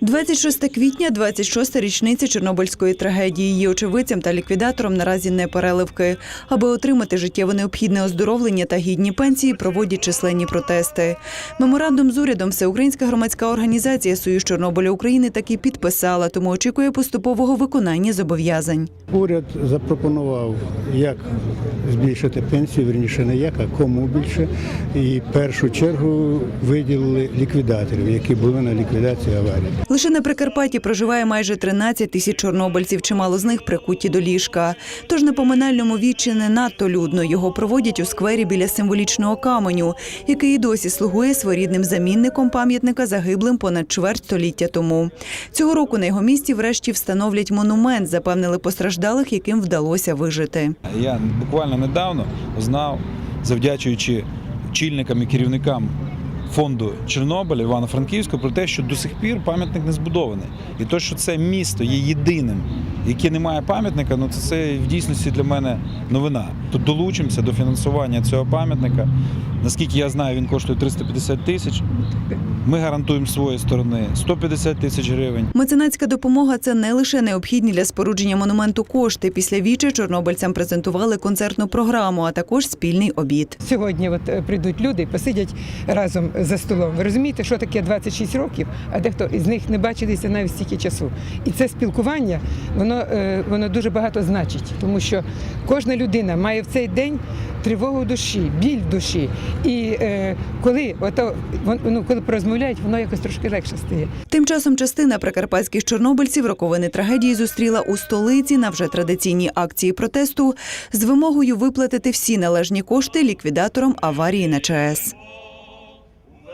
26 квітня, 26-та річниця Чорнобильської трагедії. Її очевидцям та ліквідаторам наразі не переливки. Аби отримати життєво необхідне оздоровлення та гідні пенсії, проводять численні протести. Меморандум з урядом Всеукраїнська громадська організація Союз Чорнобиля України таки підписала, тому очікує поступового виконання зобов'язань. Уряд запропонував, як збільшити пенсію, верніше не як, а кому більше. І першу чергу виділили ліквідаторів, які були на ліквідації аварії. Лише на Прикарпатті проживає майже 13 тисяч чорнобильців, чимало з них прикуті до ліжка. Тож на поминальному вічі не надто людно. Його проводять у сквері біля символічного каменю, який і досі слугує своєрідним замінником пам'ятника загиблим понад чверть століття тому. Цього року на його місці врешті встановлять монумент, запевнили постраждалих, яким вдалося вижити. Я буквально недавно знав, завдячуючи очільникам і керівникам фонду Чорнобиль Івано-Франківського про те, що до сих пір пам'ятник не збудований. І те, що це місто є єдиним, яке не має пам'ятника, ну це, це в дійсності для мене новина. Тут долучимося до фінансування цього пам'ятника. Наскільки я знаю, він коштує 350 тисяч. Ми гарантуємо своєї сторони 150 тисяч гривень. Меценатська допомога це не лише необхідні для спорудження монументу кошти. Після вічі чорнобильцям презентували концертну програму, а також спільний обід. Сьогодні от е, прийдуть люди і посидять разом за столом. Ви розумієте, що таке 26 років, а дехто із них не бачилися навіть стільки часу. І це спілкування, воно, е, воно дуже багато значить, тому що кожна людина має в цей день тривогу душі, біль душі. І е, коли ото, ну, коли порозмовляють, воно якось трошки легше стає. Тим часом частина прикарпатських чорнобильців роковини трагедії зустріла у столиці на вже традиційній акції протесту з вимогою виплатити всі належні кошти ліквідаторам аварії на ЧАЕС.